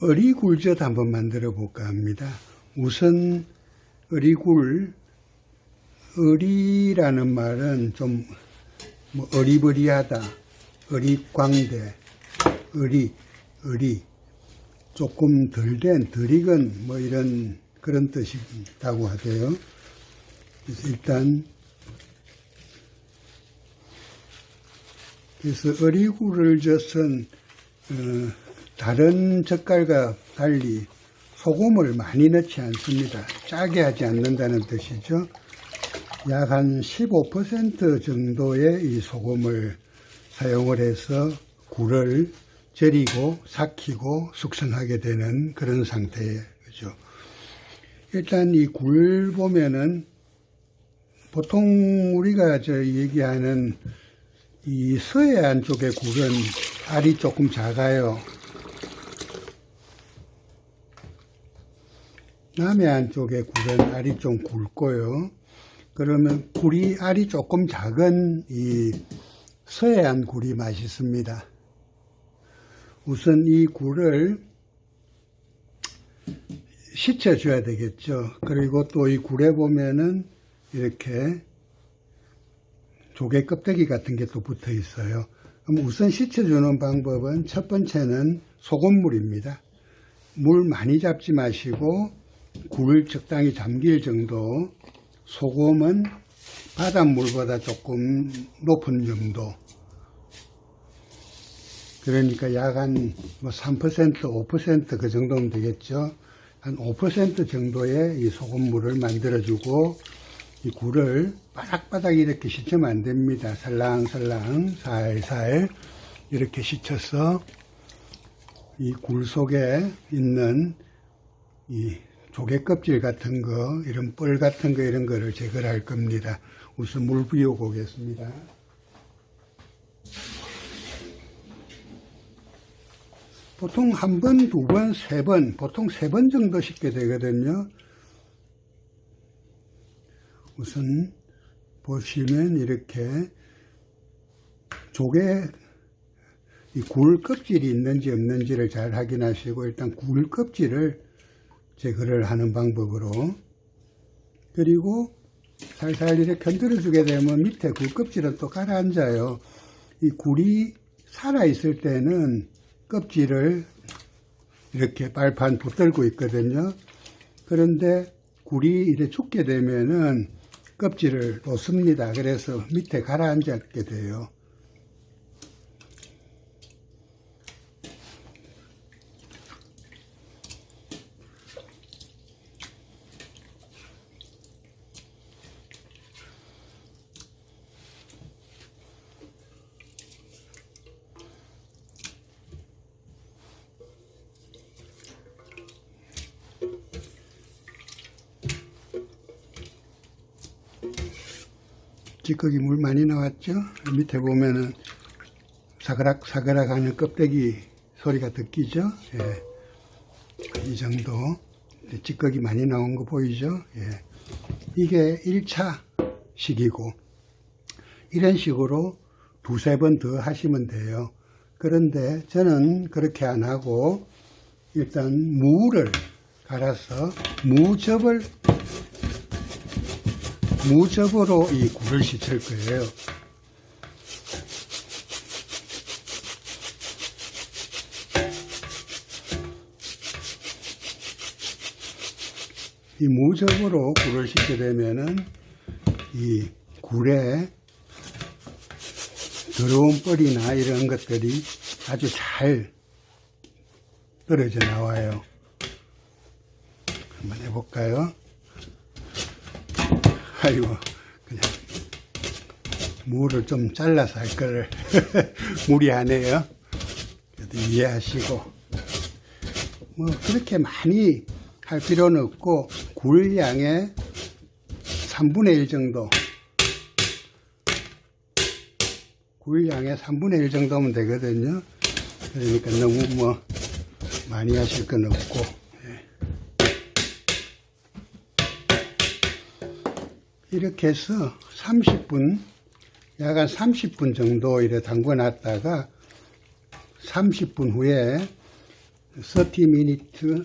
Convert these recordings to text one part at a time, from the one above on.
어리굴젓 한번 만들어 볼까 합니다. 우선 어리굴, 어리라는 말은 좀 뭐 어리버리하다, 어리광대, 어리, 어리, 조금 덜 된, 덜 익은 뭐 이런 그런 뜻이라고 하대요. 그래서 일단 그래서 어리굴을 젓은 어, 다른 젓갈과 달리 소금을 많이 넣지 않습니다. 짜게 하지 않는다는 뜻이죠. 약 한 15% 정도의 이 소금을 사용을 해서 굴을 절이고 삭히고 숙성하게 되는 그런 상태죠. 일단 이 굴 보면은 보통 우리가 저 얘기하는 이 서해안 쪽의 굴은 알이 조금 작아요. 남해 안 쪽의 굴은 알이 좀 굵고요. 그러면 굴이 알이 조금 작은 이 서해안 굴이 맛있습니다. 우선 이 굴을 씻어줘야 되겠죠. 그리고 또 이 굴에 보면은 이렇게 조개 껍데기 같은 게 또 붙어 있어요. 그럼 우선 씻어주는 방법은 첫 번째는 소금물입니다. 물 많이 잡지 마시고 굴 적당히 잠길 정도 소금은 바닷물보다 조금 높은 정도 그러니까 약 한 뭐 3%, 5%그 정도면 되겠죠. 한 5% 정도의 이 소금물을 만들어주고 이 굴을 바닥바닥 이렇게 씻으면 안 됩니다. 살랑살랑 살살 이렇게 씻어서 이 굴 속에 있는 이 조개 껍질 같은 거, 이런 뻘 같은 거 이런 거를 제거를 할 겁니다. 우선 물 비우고 오겠습니다. 보통 한 번, 두 번, 세 번, 보통 세 번 정도 씻게 되거든요. 우선 보시면 이렇게 조개 이 굴 껍질이 있는지 없는지를 잘 확인하시고 일단 굴 껍질을 제거를 하는 방법으로 그리고 살살 이렇게 건드려 주게 되면 밑에 굴 껍질은 또 가라앉아요. 이 굴이 살아 있을 때는 껍질을 이렇게 발판 붙들고 있거든요. 그런데 굴이 이렇게 죽게 되면은 껍질을 놓습니다. 그래서 밑에 가라앉게 돼요. 찌꺼기 물 많이 나왔죠? 밑에 보면은 사그락 사그락 하는 껍데기 소리가 듣기죠? 예. 이 정도 찌꺼기 많이 나온 거 보이죠? 예. 이게 1차 식이고 이런 식으로 두세 번 더 하시면 돼요. 그런데 저는 그렇게 안 하고 일단 무를 갈아서 무접을 무접으로 이 굴을 씻을 거예요. 이 무접으로 굴을 씻게 되면은 이 굴에 더러운 뻘이나 이런 것들이 아주 잘 떨어져 나와요. 한번 해볼까요? 아이고, 그냥, 물을 좀 잘라서 할 거를 무리하네요. 그래도 이해하시고. 뭐, 그렇게 많이 할 필요는 없고, 굴량의 3분의 1 정도. 굴량의 3분의 1 정도면 되거든요. 그러니까 너무 뭐, 많이 하실 건 없고. 이렇게 해서 30분, 약 한 30분 정도 이래 담궈 놨다가 30분 후에 30 minute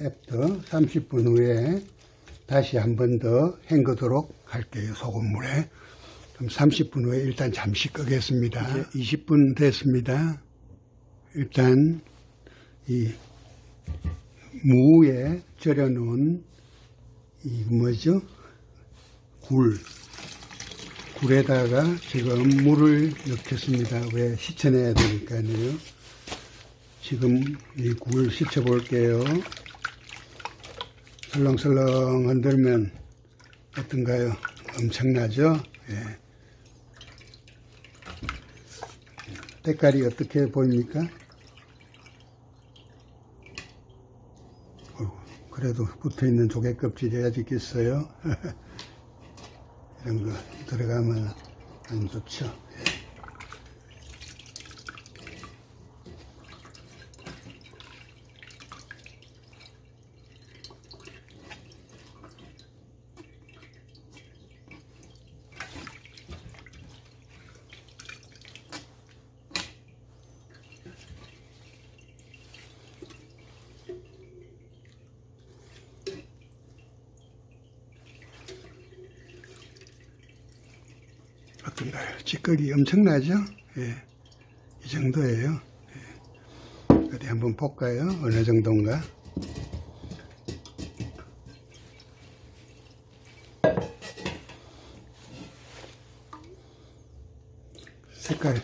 after 30분 후에 다시 한 번 더 헹구도록 할게요. 소금물에. 그럼 30분 후에 일단 잠시 끄겠습니다. 이제 20분 됐습니다. 일단 이 무에 절여 놓은 이 뭐죠? 굴. 굴에다가 지금 물을 넣겠습니다. 왜 씻어내야 되니까요. 지금 이굴 씻어 볼게요. 설렁설렁 흔들면 어떤가요? 엄청나죠? 예. 때깔이 어떻게 보입니까? 그래도 붙어 있는 조개 껍질이 아직 있어요. 이런 거 들어가면 안 좋죠. 예. 어떤가요? 찌꺼기 엄청나죠? 예. 이 정도예요. 예. 어디 한번 볼까요? 어느 정도인가? 색깔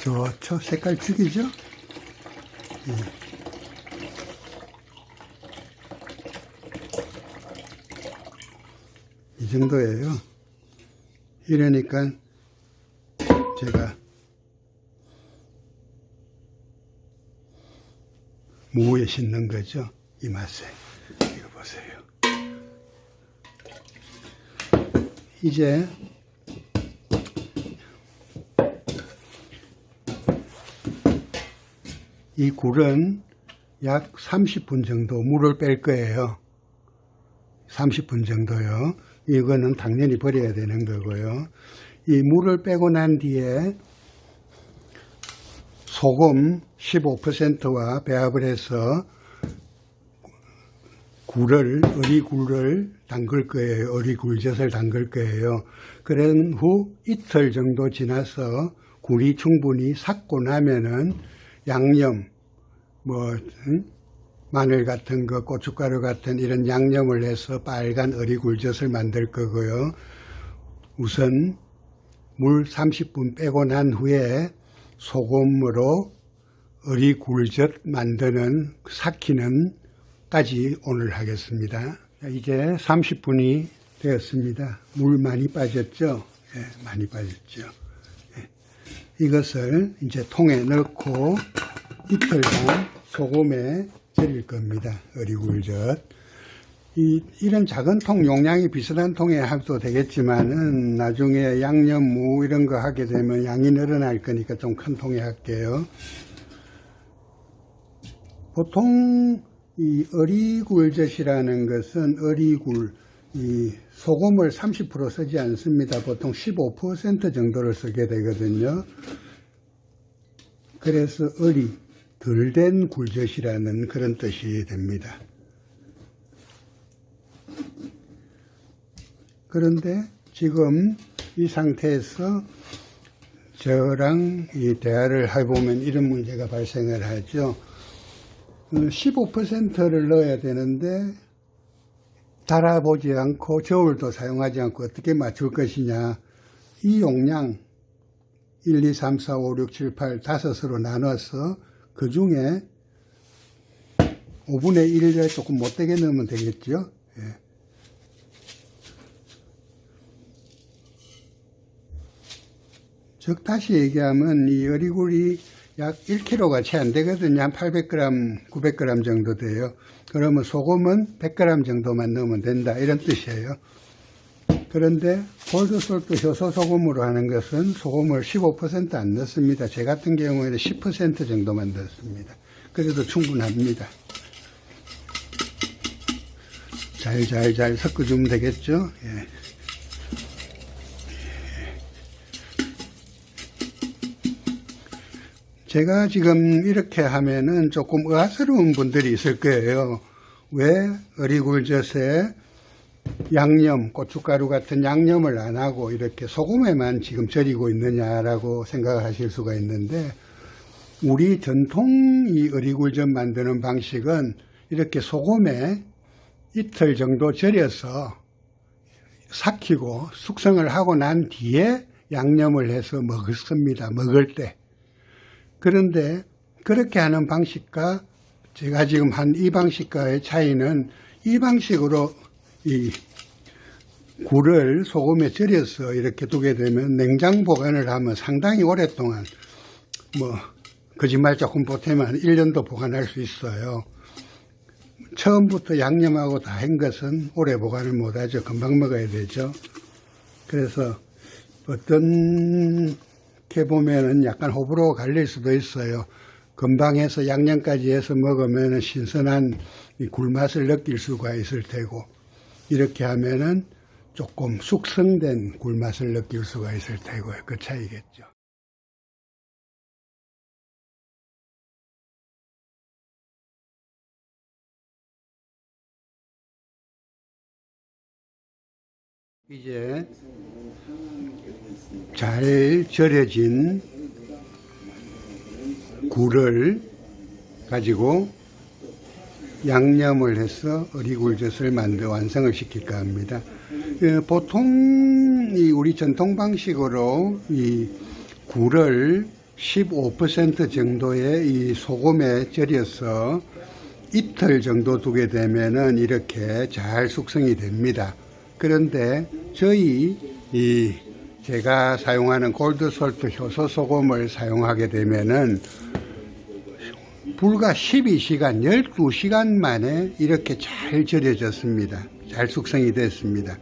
좋죠? 색깔 죽이죠? 예. 이 정도예요. 이러니까 제가 무에 싣는 거죠. 이 맛에. 이거 보세요. 이제 이 굴은 약 30분 정도 물을 뺄 거예요. 30분 정도요. 이거는 당연히 버려야 되는 거고요. 이 물을 빼고 난 뒤에 소금 15%와 배합을 해서 굴을, 어리굴을 담글 거예요. 어리굴젓을 담글 거예요. 그런 후 이틀 정도 지나서 굴이 충분히 삭고 나면은 양념, 뭐, 응? 마늘 같은 거, 고춧가루 같은 이런 양념을 해서 빨간 어리굴젓을 만들 거고요. 우선 물 30분 빼고 난 후에 소금으로 어리굴젓 만드는 삭히는 까지 오늘 하겠습니다. 이제 30분이 되었습니다. 물 많이 빠졌죠? 예, 많이 빠졌죠. 예. 이것을 이제 통에 넣고 이틀간 소금에 절일 겁니다. 어리굴젓. 이, 이런 작은 통, 용량이 비슷한 통에 해도 되겠지만은 나중에 양념, 무 이런 거 하게 되면 양이 늘어날 거니까 좀 큰 통에 할게요. 보통 이 어리굴젓이라는 것은 어리굴, 이 소금을 30% 쓰지 않습니다. 보통 15% 정도를 쓰게 되거든요. 그래서 어리, 덜 된 굴젓이라는 그런 뜻이 됩니다. 그런데 지금 이 상태에서 저랑 이 대화를 해보면 이런 문제가 발생을 하죠. 15%를 넣어야 되는데 달아보지 않고 저울도 사용하지 않고 어떻게 맞출 것이냐. 이 용량 1, 2, 3, 4, 5, 6, 7, 8 다섯으로 나눠서 그 중에 5분의 1을 조금 못되게 넣으면 되겠죠. 예. 즉 다시 얘기하면 이 어리굴이 약 1kg가 채 안 되거든요. 한 800g, 900g 정도 돼요. 그러면 소금은 100g 정도만 넣으면 된다. 이런 뜻이에요. 그런데 골드솔트 효소 소금으로 하는 것은 소금을 15%안 넣습니다. 제 같은 경우에는 10% 정도만 넣습니다. 그래도 충분합니다. 잘, 잘, 잘 섞어주면 되겠죠? 예. 제가 지금 이렇게 하면은 조금 의아스러운 분들이 있을 거예요. 왜 어리굴젓에 양념, 고춧가루 같은 양념을 안 하고 이렇게 소금에만 지금 절이고 있느냐라고 생각하실 수가 있는데 우리 전통 이 어리굴젓 만드는 방식은 이렇게 소금에 이틀 정도 절여서 삭히고 숙성을 하고 난 뒤에 양념을 해서 먹습니다. 먹을 때. 그런데 그렇게 하는 방식과 제가 지금 한 이 방식과의 차이는 이 방식으로 이 굴을 소금에 절여서 이렇게 두게 되면 냉장 보관을 하면 상당히 오랫동안 뭐 거짓말 조금 보태면 한 1년도 보관할 수 있어요. 처음부터 양념하고 다 한 것은 오래 보관을 못하죠. 금방 먹어야 되죠. 그래서 어떤 게 보면은 약간 호불호가 갈릴 수도 있어요. 금방 해서 양념까지 해서 먹으면 신선한 이 굴맛을 느낄 수가 있을 테고 이렇게 하면은 조금 숙성된 굴맛을 느낄 수가 있을 테고요. 그 차이겠죠. 이제 잘 절여진 굴을 가지고 양념을 해서 어리굴젓을 만들어 완성을 시킬까 합니다. 예, 보통 이 우리 전통 방식으로 이 굴을 15% 정도의 이 소금에 절여서 이틀 정도 두게 되면은 이렇게 잘 숙성이 됩니다. 그런데 저희 이 제가 사용하는 골드솔트 효소 소금을 사용하게 되면은 불과 12시간, 12시간 만에 이렇게 잘 절여졌습니다. 잘 숙성이 됐습니다.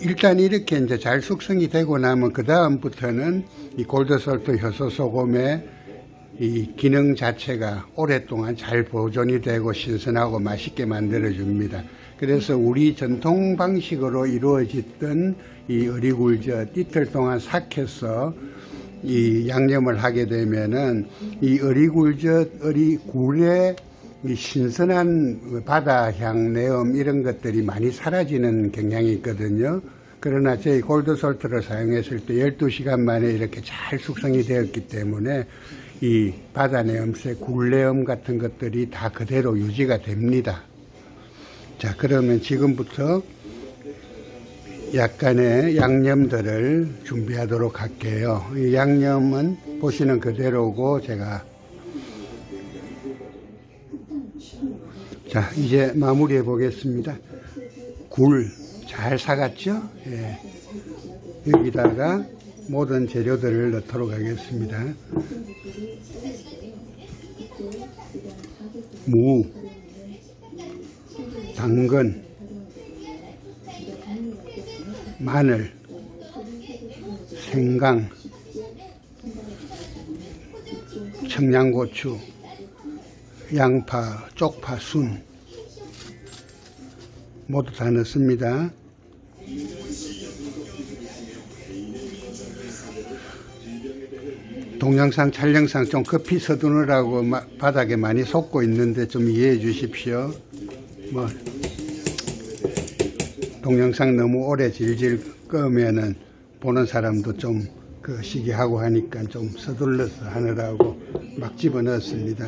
일단 이렇게 이제 잘 숙성이 되고 나면 그 다음부터는 이 골드솔트 효소 소금의 이 기능 자체가 오랫동안 잘 보존이 되고 신선하고 맛있게 만들어 줍니다. 그래서 우리 전통 방식으로 이루어졌던 이 어리굴젓 이틀 동안 삭혀서 이 양념을 하게 되면은 이 어리굴젓 어리굴의 이 신선한 바다 향 내음 이런 것들이 많이 사라지는 경향이 있거든요. 그러나 저희 골드솔트를 사용했을 때 12시간 만에 이렇게 잘 숙성이 되었기 때문에 이 바다 내음새 굴내음 같은 것들이 다 그대로 유지가 됩니다. 자, 그러면 지금부터 약간의 양념들을 준비하도록 할게요. 이 양념은 보시는 그대로고 제가 자, 이제 마무리해 보겠습니다. 굴 잘 사갔죠? 예. 여기다가 모든 재료들을 넣도록 하겠습니다. 무, 당근, 마늘, 생강, 청양고추, 양파, 쪽파, 순 모두 다 넣습니다. 동영상 촬영상 좀 급히 서두르라고 마- 바닥에 많이 솟고 있는데 좀 이해해 주십시오. 뭐 동영상 너무 오래 질질 끄면은 보는 사람도 좀 그 시기하고 하니까 좀 서둘러서 하느라고 막 집어넣었습니다.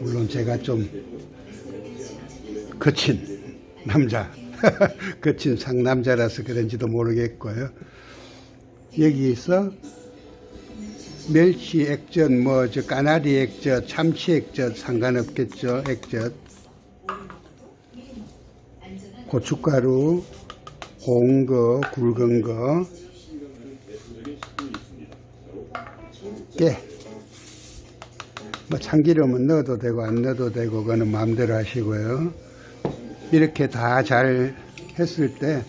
물론 제가 좀 거친 남자, 거친 상남자라서 그런지도 모르겠고요. 여기서 멸치 액젓, 뭐, 저, 까나리 액젓, 참치 액젓 상관없겠죠, 액젓. 고춧가루, 고운 거, 굵은 거, 깨. 뭐 참기름은 넣어도 되고 안 넣어도 되고 그거는 마음대로 하시고요. 이렇게 다 잘 했을 때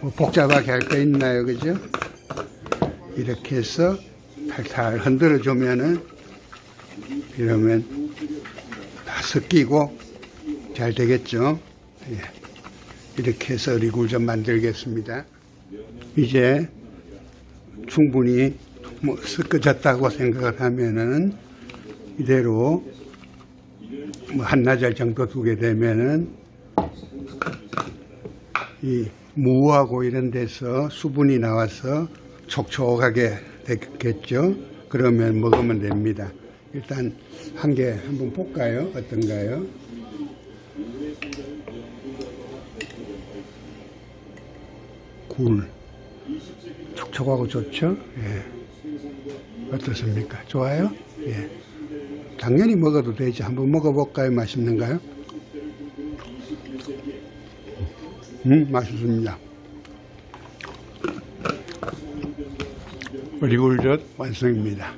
뭐 복잡하게 할 거 있나요, 그죠? 이렇게 해서 탈탈 흔들어 주면은 이러면 다 섞이고 잘 되겠죠. 예. 이렇게 해서 리굴젓 만들겠습니다. 이제 충분히 뭐 섞어졌다고 생각을 하면은 이대로 뭐 한나절 정도 두게 되면은 이 무하고 이런 데서 수분이 나와서 촉촉하게 되겠죠. 그러면 먹으면 됩니다. 일단 한 개 한번 볼까요? 어떤가요? 굴. 촉촉하고 좋죠? 예. 어떻습니까? 좋아요? 예. 당연히 먹어도 되지. 한번 먹어볼까요? 맛있는가요? 음, 맛있습니다. 리굴젓 완성입니다.